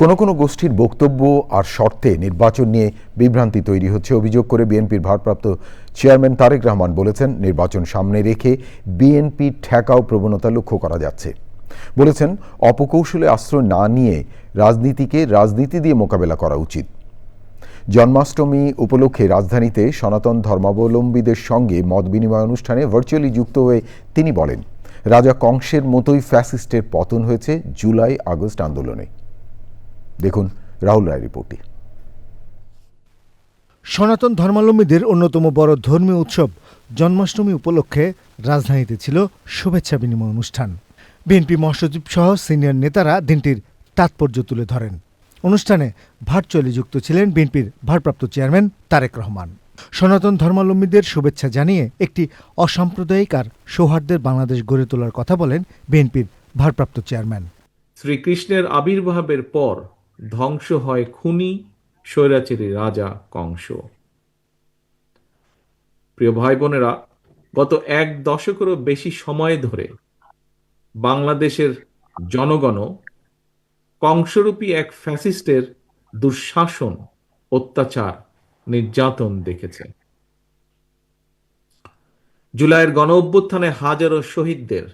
কোনো কোনো গোষ্ঠীর বক্তব্য আর শর্তে নির্বাচন নিয়ে বিভ্রান্তি তৈরি হচ্ছে অভিযোগ করে বিএনপির ভারপ্রাপ্ত চেয়ারম্যান তারেক রহমান বলেছেন, নির্বাচন সামনে রেখে বিএনপি ঠেকাও প্রবণতা লক্ষ্য করা যাচ্ছে। বলেছেন, অপকৌশলে আশ্রয় না নিয়ে রাজনীতিকে রাজনীতি দিয়ে মোকাবেলা করা উচিত। জন্মাষ্টমী উপলক্ষে রাজধানীতে সনাতন ধর্মাবলম্বীদের সঙ্গে মত বিনিময় অনুষ্ঠানে ভার্চুয়ালি যুক্ত হয়ে তিনি বলেন, রাজা কংসের মতোই ফ্যাসিস্টের পতন হয়েছে জুলাই আগস্ট আন্দোলনে। দেখুন রাহুল রায় রিপোর্টটি। সনাতন ধর্মাবলম্বীদের অন্যতম বড় ধর্মীয় উৎসব জন্মাষ্টমী উপলক্ষে রাজধানীতে ছিল শুভেচ্ছা বিনিময় অনুষ্ঠান। বিএনপি মহাসচিব সহ সিনিয়র নেতারা দিনটির তাৎপর্য তুলে ধরেন। অনুষ্ঠানে ভার্চুয়ালি যুক্ত ছিলেন বিএনপির ভারপ্রাপ্ত চেয়ারম্যান তারেক রহমান। সনাতন ধর্মাবলম্বীদের শুভেচ্ছা জানিয়ে একটি অসাম্প্রদায়িক আর সৌহার্দ্যের বাংলাদেশ গড়ে তোলার কথা বলেন বিএনপির ভারপ্রাপ্ত চেয়ারম্যান। শ্রীকৃষ্ণের আবির্ভাবের পর ধ্বংস হয় খুনি স্বৈরাচারী রাজা কংস। প্রিয় ভাই বোনেরা গত এক দশকেরও বেশি সময় ধরে বাংলাদেশের জনগণও কংসরূপী এক ফ্যাসিস্টের দুঃশাসন, অত্যাচার, নির্যাতন দেখেছে। জুলাইয়ের গণ অভ্যুত্থানে হাজারো শহীদদের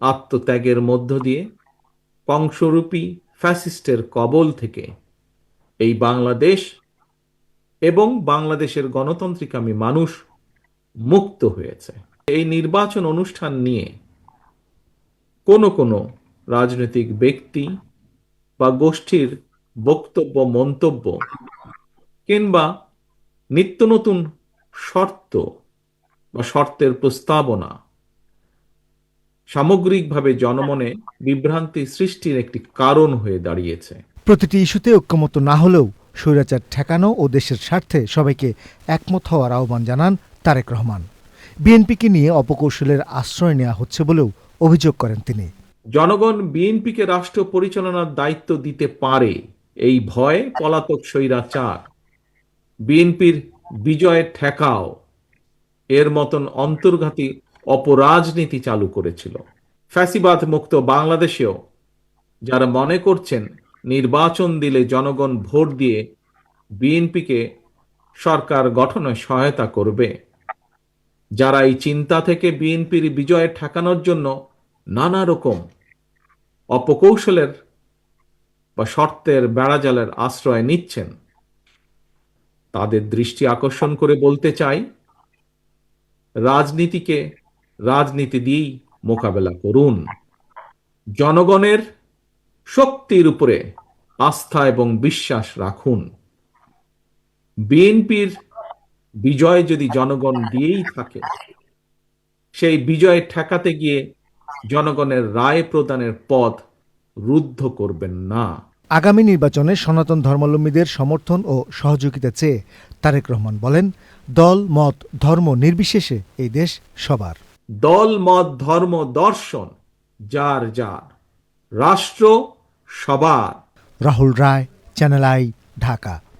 আত্মত্যাগের মধ্য দিয়ে কংসরূপী ফ্যাসিস্টের কবল থেকে এই বাংলাদেশ এবং বাংলাদেশের গণতান্ত্রিকামী মানুষ মুক্ত হয়েছে। এই নির্বাচন অনুষ্ঠান নিয়ে কোনো কোনো রাজনৈতিক ব্যক্তি বা গোষ্ঠীর বক্তব্য, মন্তব্য কিংবা নিত্য নতুন শর্ত বা শর্তের প্রস্তাবনা সামগ্রিকভাবে জনমনে বিভ্রান্তি সৃষ্টির একটি কারণ হয়ে দাঁড়িয়েছে। প্রতিটি ইস্যুতে ঐক্যমত না হলেও স্বৈরাচার ঠেকানো ও দেশের স্বার্থে সবাইকে একমত হওয়ার আহ্বান জানান তারেক রহমান। বিএনপিকে নিয়ে অপকৌশলের আশ্রয় নেওয়া হচ্ছে বলেও অভিযোগ করেন তিনি। জনগণ বিএনপিকে রাষ্ট্র পরিচালনার দায়িত্ব দিতে পারে এই ভয়ে পলাতক স্বৈরাচার। বিএনপির বিজয় ঠেকাও এর মতন অন্তর্ঘাতী অপরাজনীতি চালু করেছিল। ফ্যাসিবাদ মুক্ত বাংলাদেশেও যারা মনে করছেন নির্বাচন দিলে জনগণ ভোট দিয়ে বিএনপিকে সরকার গঠনে সহায়তা করবে, যারা এই চিন্তা থেকে বিএনপির বিজয় ঠেকানোর জন্য নানা রকম অপকৌশলের বা শর্তের বেড়াজালের আশ্রয় নিচ্ছেন, তাদের দৃষ্টি আকর্ষণ করে বলতে চাই, রাজনীতিকে রাজনীতি দিয়েই মোকাবেলা করুন। জনগণের শক্তির উপরে আস্থা এবং বিশ্বাস রাখুন। বিএনপির বিজয় যদি জনগণ দিয়েই থাকে, সেই বিজয় ঠেকাতে গিয়ে জনগণের রায় প্রদানের পথ রুদ্ধ করবেন না। আগামী নির্বাচনে সনাতন ধর্মাবলম্বীদের সমর্থন ও সহযোগিতা চেয়ে তারেক রহমান বলেন, দল, মত, ধর্ম নির্বিশেষে এই দেশ সবার। দল মত ধর্ম দর্শন যার যার। রাষ্ট্র সবার। Rahul Roy channel I Dhaka